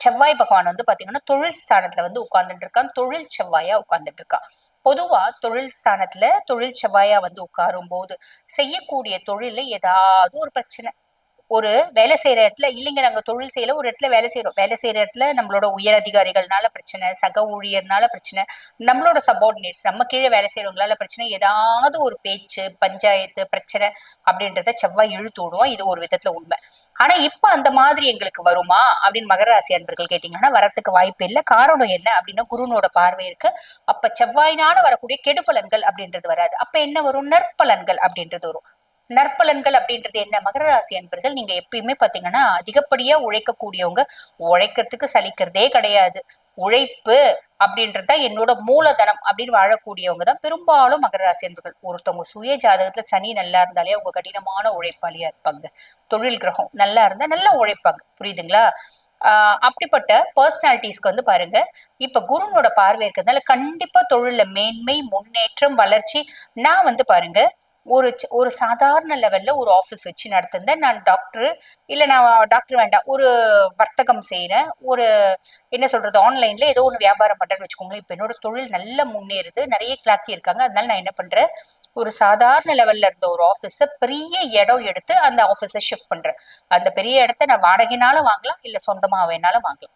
செவ்வாய் பகவான் வந்து பாத்தீங்கன்னா தொழில் ஸ்தானத்துல வந்து உட்கார்ந்துட்டு இருக்கான். தொழில் செவ்வாயா உட்கார்ந்துட்டு இருக்கான். பொதுவா தொழில் ஸ்தானத்துல தொழில் செவ்வாயா வந்து உட்காரும் போது செய்யக்கூடிய தொழில ஏதாவது ஒரு பிரச்சனை. ஒரு வேலை செய்யற இடத்துல இல்லைங்க நாங்க தொழில் செய்யல ஒரு இடத்துல வேலை செய்யறோம் வேலை செய்யற இடத்துல நம்மளோட உயர் அதிகாரிகள்னால பிரச்சனை சக ஊழியர்னால பிரச்சனை நம்மளோட சபார்டினேட்ஸ் நம்ம கீழே வேலை செய்யறவங்களால பிரச்சனை ஏதாவது ஒரு பேச்சு பஞ்சாயத்து பிரச்சனை அப்படின்றத செவ்வாய் இழுத்து விடுவோம். இது ஒரு விதத்துல உண்மை. ஆனா இப்ப அந்த மாதிரி எங்களுக்கு வருமா அப்படின்னு மகர ராசி அன்பர்கள் கேட்டீங்கன்னா வரத்துக்கு வாய்ப்பு இல்லை. காரணம் என்ன அப்படின்னா குருனோட பார்வை இருக்கு. அப்ப செவ்வாயினால வரக்கூடிய கெடுபலன்கள் அப்படின்றது வராது. அப்ப என்ன வரும்? நற்பலன்கள் அப்படின்றது வரும். நற்பலன்கள் அப்படின்றது என்ன? மகர ராசி அன்பர்கள் நீங்க எப்பயுமே பாத்தீங்கன்னா அதிகப்படியா உழைக்கக்கூடியவங்க உழைக்கிறதுக்கு சலிக்கிறதே கிடையாது. உழைப்பு அப்படின்றது தான் என்னோட மூலதனம் அப்படின்னு வாழக்கூடியவங்க தான். பெரும்பாலும் மகர ராசி அன்பர்கள் ஒருத்தவங்க சுய ஜாதகத்துல சனி நல்லா இருந்தாலே அவங்க கடினமான உழைப்பாளியா இருப்பாங்க. தொழில் கிரகம் நல்லா இருந்தா நல்லா உழைப்பாங்க. புரியுதுங்களா? ஆஹ் அப்படிப்பட்ட பர்சனாலிட்டிஸ்க்கு வந்து பாருங்க. இப்ப குருனோட பார்வை இருக்கிறதுனால கண்டிப்பா தொழில மேன்மை முன்னேற்றம் வளர்ச்சி நான் வந்து பாருங்க ஒரு ஒரு சாதாரண லெவல்ல ஒரு ஆஃபீஸ் வச்சு நடத்திருந்தேன் நான் டாக்டர் இல்லை நான் டாக்டர் வேண்டாம் ஒரு வர்த்தகம் செய்கிறேன் ஒரு என்ன சொல்றது ஆன்லைன்ல ஏதோ ஒன்று வியாபாரம் பண்ணுறேன்னு வச்சுக்கோங்களேன். இப்போ என்னோட தொழில் நல்லா முன்னேறுது. நிறைய கிளாக்கி இருக்காங்க. அதனால நான் என்ன பண்றேன்? ஒரு சாதாரண லெவல்ல இருந்த ஒரு ஆஃபீஸை பெரிய இடம் எடுத்து அந்த ஆஃபீஸை ஷிஃப்ட் பண்றேன். அந்த பெரிய இடத்த நான் வாடகைனாலும் வாங்கலாம் இல்லை சொந்தமாக வேணாலும் வாங்கலாம்.